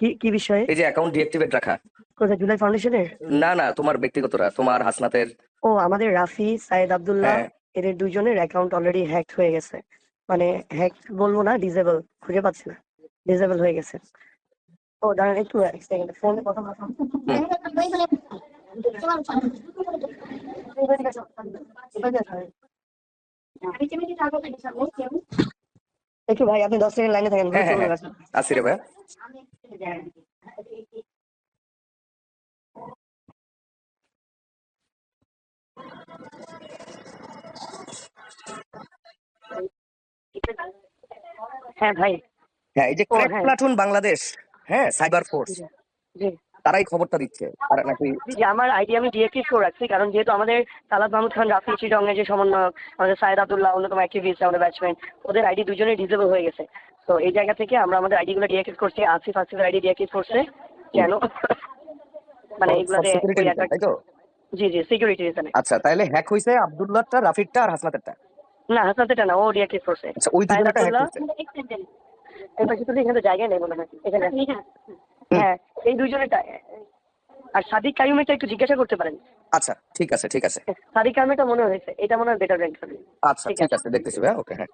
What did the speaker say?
কি কি বিষয়ে? এই যে অ্যাকাউন্ট ডিঅ্যাক্টিভেট রাখা। কোথায় জুলাই ফাউন্ডেশনে না না তোমার ব্যক্তিগতরা তোমার হাসনাতের। ও আমাদের রাফি সাইদ আব্দুল্লাহ হ্যাঁ। এদের দুইজনের অ্যাকাউন্ট অলরেডি হ্যাক হয়ে গেছে। মানে হ্যাক বলব না ডিজেবল খুঁজে পাচ্ছি না। ডিজেবল হয়ে গেছে। ও দাঁড়ান একটু এক সেকেন্ড ফোনে কথা বলছিলাম একটু ভাই আপনি দশ সেকেন্ড লাইনে থাকেন হ্যাঁ, হ্যাঁ। আসি রে ভাই হ্যাঁ ভাই হ্যাঁ এই যে হ্যাঁ। প্লাটুন বাংলাদেশ হ্যাঁ সাইবার ফোর্স তারাই খবরটা দিচ্ছে। তারা নাকি জি আমার আইডি আমি ডিএক্টিভ করে রাখছি কারণ যেহেতু আমাদের তালাত মাহমুদ খান রাফি চিটংয়ের যে সমন্বয়ক আমাদের সাইদ আব্দুল্লাহ অন্যতম অ্যাক্টিভিস্ট আমাদের ব্যাটসম্যান ওদের আইডি দুজনেই ডিজেবল হয়ে গেছে। তো এই জায়গা থেকে আমরা আমাদের আইডি গুলো ডিএক্টিভ করছি আসিফ আসিফের আইডি ডিএক্টিভ করছে। কেন? মানে এগুলোতে জি জি সিকিউরিটি রিজনে আচ্ছা তাহলে হ্যাক হয়েছে আব্দুল্লাহটা রাফিকটা আর হাসনাতেরটা? না হাসনাতেটা না ও ডিএক্টিভ করছে। আচ্ছা ওই দুজনটা হ্যাক হয়েছে এই পাশে তো এখানে তো জায়গা নেই মনে হয়। এখানে হ্যাঁ এই দুইজনেরটা আর সাদিক কাইমেরটা একটু জিজ্ঞাসা করতে পারেন। আচ্ছা ঠিক আছে ঠিক আছে। সাদিক কাইমেরটা মনে হয়েছে এটা মনে হয় বেটার র্যাঙ্ক আচ্ছা ঠিক আছে দেখতেছি ভাই ওকে হ্যাঁ।